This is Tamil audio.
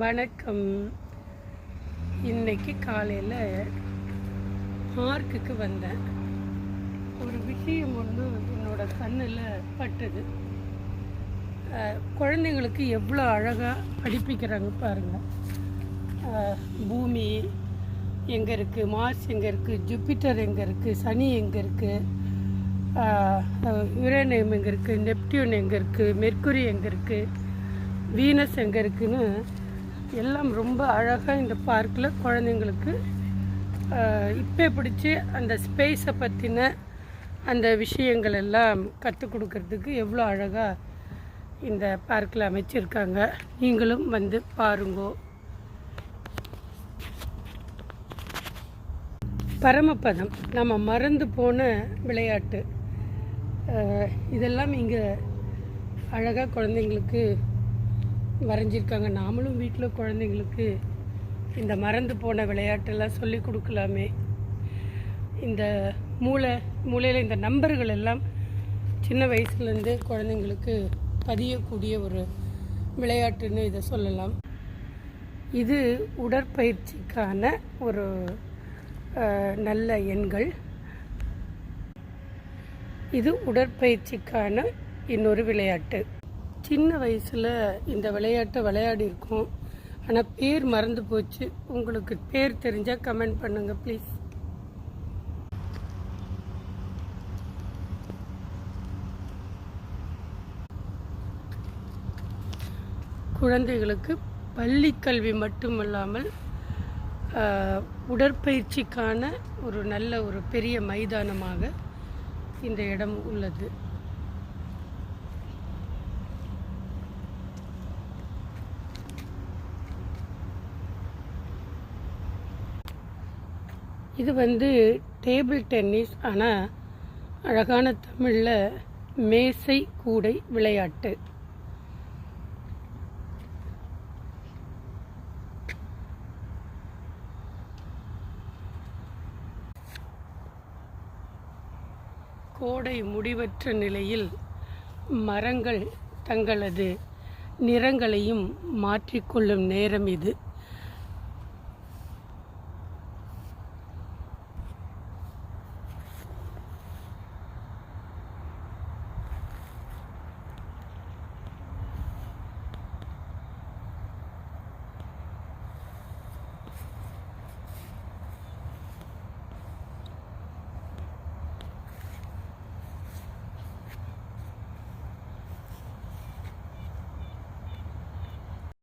வணக்கம். இன்னைக்கு காலையில் பார்க்குக்கு வந்தேன். ஒரு விஷயம் ஒன்று என்னோட கண்ணில் பட்டது. குழந்தைங்களுக்கு எவ்வளோ அழகாக படிப்பிக்கிறாங்க பாருங்கள் பூமி எங்கே இருக்குது மார்ஸ் எங்கே இருக்குது ஜூபிட்டர் எங்கே இருக்குது சனி எங்கே இருக்குது யுரேனியம் எங்கே இருக்குது நெப்டியூன் எங்கே இருக்குது மெர்க்குரி எங்கே இருக்குது வீனஸ் எங்கே இருக்குதுன்னு எல்லாம் ரொம்ப அழகாக இந்த பார்க்கில் குழந்தைங்களுக்கு இப்போ பிடிச்சி அந்த ஸ்பேஸை பற்றின அந்த விஷயங்கள் எல்லாம் கற்றுக் கொடுக்கறதுக்கு எவ்வளோ அழகாக இந்த பார்க்கில் அமைச்சிருக்காங்க. நீங்களும் வந்து பாருங்கோ. பரமபதம் நம்ம மறந்து போன விளையாட்டு. இதெல்லாம் இங்கே அழகாக குழந்தைங்களுக்கு வரைஞ்சிருக்காங்க. நாமளும் வீட்டில் குழந்தைங்களுக்கு இந்த மறந்து போன விளையாட்டெல்லாம் சொல்லி கொடுக்கலாமே. இந்த மூளை மூளையில் இந்த நம்பர்கள் எல்லாம் சின்ன வயசுலேருந்தே குழந்தைங்களுக்கு பதியக்கூடிய ஒரு விளையாட்டுன்னு இதை சொல்லலாம். இது உடற்பயிற்சிக்கான ஒரு நல்ல எண்கள். இது உடற்பயிற்சிக்கான இன்னொரு விளையாட்டு. சின்ன வயசில் இந்த விளையாட்டை விளையாடி இருக்கோம் ஆனால் பேர் மறந்து போச்சு. உங்களுக்கு பேர் தெரிஞ்சால் கமெண்ட் பண்ணுங்கள் ப்ளீஸ் குழந்தைகளுக்கு பள்ளிக்கல்வி மட்டுமல்லாமல் உடற்பயிற்சிக்கான ஒரு நல்ல ஒரு பெரிய மைதானமாக இந்த இடம் உள்ளது. இது வந்து டேபிள் டென்னிஸ் ஆனால் அழகான தமிழில் மேசை கூடை விளையாட்டு. கோடை முடிவற்ற நிலையில் மரங்கள் தங்களது நிறங்களையும் மாற்றிக்கொள்ளும் நேரம் இது.